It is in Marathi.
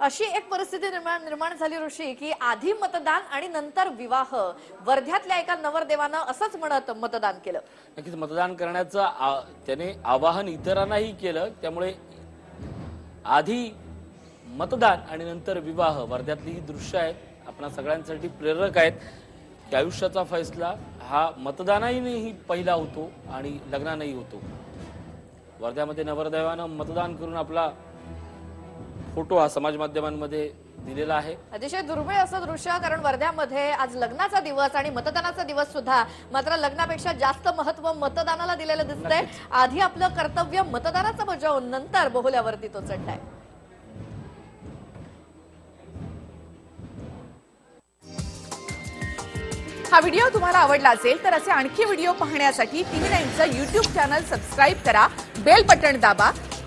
अशी एक परिस्थिती निर्माण निर्माण झाली ऋषी की आधी मतदान आणि नंतर विवाह. वर्ध्यातल्या एका नवरदेवानं असंच म्हणत मतदान केलं. नक्कीच मतदान करण्याचं आ- त्याने आवाहन इतरांनाही केलं. त्यामुळे आधी मतदान आणि नंतर विवाह वर्ध्यातली ही दृश्य आहेत. आपणा सगळ्यांसाठी प्रेरक आहेत. की आयुष्याचा फैसला हा मतदानाही पहिला होतो आणि लग्नानंही होतो. वर्ध्यामध्ये नवरदेवानं मतदान करून आपला फोटो हा समाज माध्यमांमध्ये दिलेला आहे. अतिशय दुर्मिळ असं दृश्य कारण वर्ध्यामध्ये आज लग्नाचा दिवस आणि मतदानाचा दिवस सुद्धा मात्र लग्नापेक्षा जास्त महत्त्व मतदानाला दिलेलं दिसतंय. आधी आपलं कर्तव्य मतदानाचं बजावून नंतर बोहल्यावरती तो चढलाय. हा व्हिडिओ तुम्हाला आवडला असेल तर असे आणखी व्हिडिओ पाहण्यासाठी टीव्ही नाईनचं युट्यूब चॅनल सबस्क्राईब करा बेल बटण दाबा